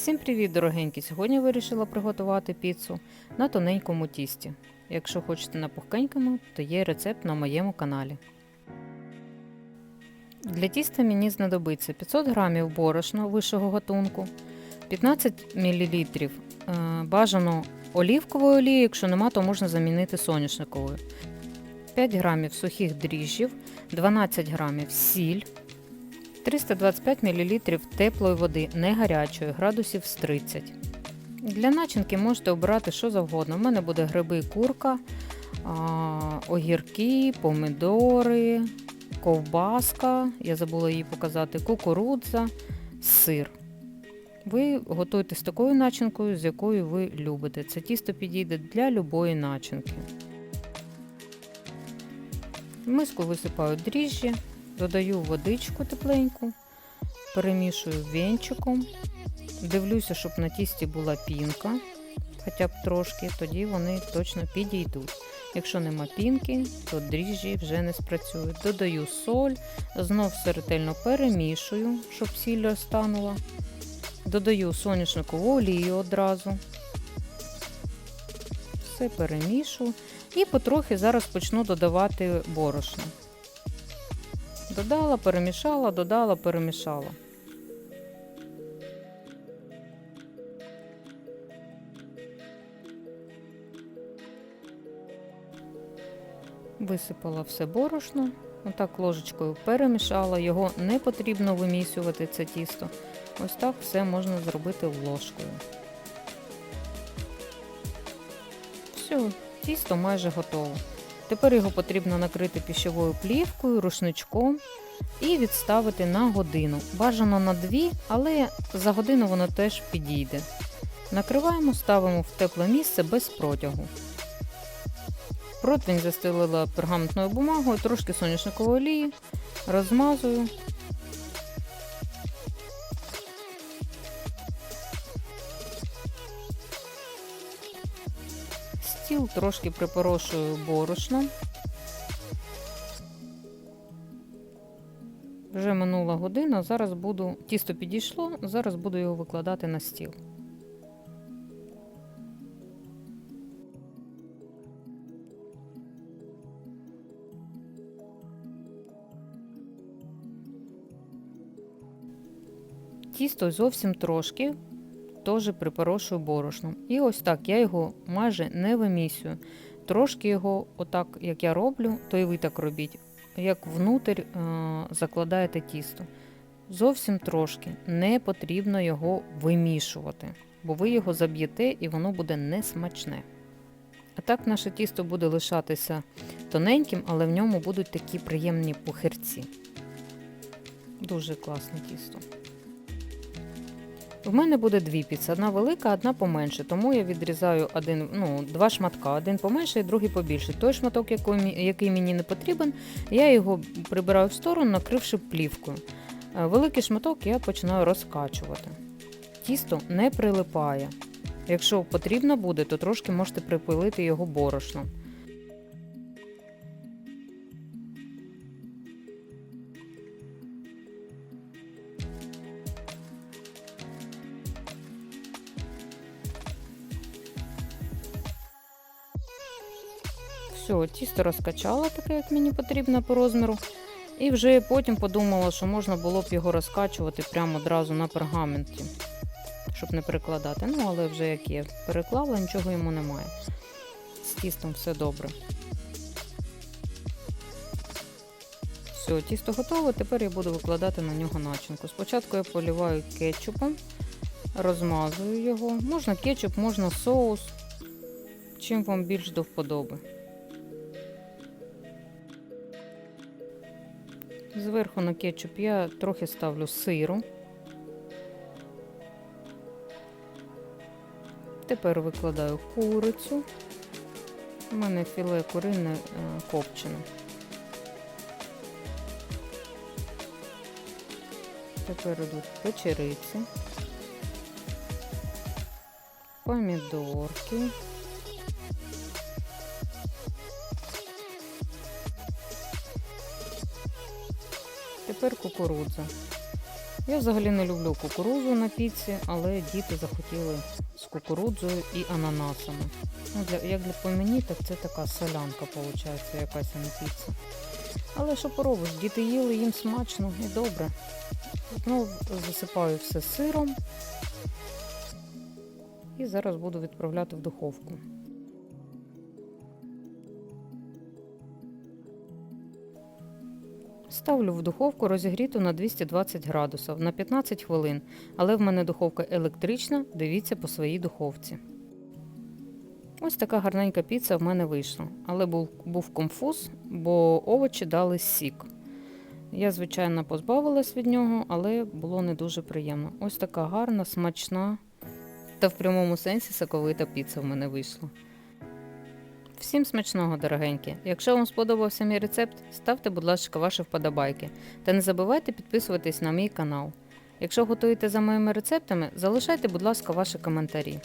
Всім привіт, дорогенькі! Сьогодні вирішила приготувати піцу на тоненькому тісті. Якщо хочете на пухкенькому, то є рецепт на моєму каналі. Для тіста мені знадобиться 500 г борошна вищого гатунку, 15 мл бажано олівкової олії, якщо нема, то можна замінити соняшниковою, 5 г сухих дріжджів, 12 г сіль, 325 мл теплої води, не гарячої, градусів з 30. Для начинки можете обрати що завгодно. У мене буде гриби, курка, огірки, помидори, ковбаска, я забула її показати, кукурудза, сир. Ви готуєте з такою начинкою, з якою ви любите. Це тісто підійде для любої начинки. В миску висипаю дріжджі, додаю водичку тепленьку, перемішую вінчиком, дивлюся, щоб на тісті була пінка, хоча б трошки, тоді вони точно підійдуть. Якщо нема пінки, то дріжджі вже не спрацюють. Додаю соль, знов все перемішую, щоб сіль розтанула. Додаю соняшникову олію одразу. Все перемішую. І потрохи зараз почну додавати борошно. Додала, перемішала, додала, перемішала. Висипала все борошно, отак ложечкою перемішала, його не потрібно вимісювати це тісто. Ось так все можна зробити ложкою. Все, тісто майже готово. Тепер його потрібно накрити піщовою плівкою, рушничком і відставити на годину. Бажано на 2, але за годину воно теж підійде. Накриваємо, ставимо в тепле місце без протягу. Противень застелила пергаментною бумагою, трошки соняшникової олії, розмазую. Стіл трошки припорошую борошном. Вже минула година, зараз буду, тісто підійшло, зараз буду його викладати на стіл. Тісто зовсім трошки, теж припорошую борошном. І ось так я його майже не вимісюю. Трошки його, отак, як я роблю, то і ви так робіть, як внутрь е закладаєте тісто. Зовсім трошки не потрібно його вимішувати, бо ви його заб'єте і воно буде несмачне. А так наше тісто буде лишатися тоненьким, але в ньому будуть такі приємні пухирці. Дуже класне тісто. В мене буде дві піци, одна велика, одна поменше, тому я відрізаю один, ну, два шматка, один поменше і другий побільше. Той шматок, який, мені не потрібен, я його прибираю в сторону, накривши плівкою. Е, Великий шматок я починаю розкачувати. Тісто не прилипає. Якщо потрібно буде, то трошки можете припилити його борошном. Все, тісто розкачала таке, як мені потрібно по розміру. І вже потім подумала, що можна було б його розкачувати прямо одразу на пергаменті, щоб не перекладати. Ну, але вже як є, переклала, нічого йому немає. З тістом все добре. Все, тісто готове, тепер я буду викладати на нього начинку. Спочатку я поліваю кетчупом, розмазую його. Можна кетчуп, можна соус, чим вам більш до вподоби. Зверху на кетчуп я трохи ставлю сиру. Тепер викладаю курицю. У мене філе курине е, копчене. Тепер йдуть печериці, помідорки. Тепер кукурудза. Я взагалі не люблю кукурудзу на піці, але діти захотіли з кукурудзою і ананасами. Ну, для, як для по мені, так це така солянка, виходить, якась а не піца. Але що поробиш, діти їли, їм смачно і добре. Знову засипаю все сиром. І зараз буду відправляти в духовку. Ставлю в духовку розігріту на 220 градусів на 15 хвилин, але в мене духовка електрична, дивіться по своїй духовці. Ось така гарненька піца в мене вийшла, але був, був конфуз, бо овочі дали сік. Я, звичайно, позбавилась від нього, але було не дуже приємно. Ось така гарна, смачна та в прямому сенсі соковита піца в мене вийшла. Всім смачного, дорогенькі! Якщо вам сподобався мій рецепт, ставте, будь ласка, ваші вподобайки та не забувайте підписуватись на мій канал. Якщо готуєте за моїми рецептами, залишайте, будь ласка, ваші коментарі.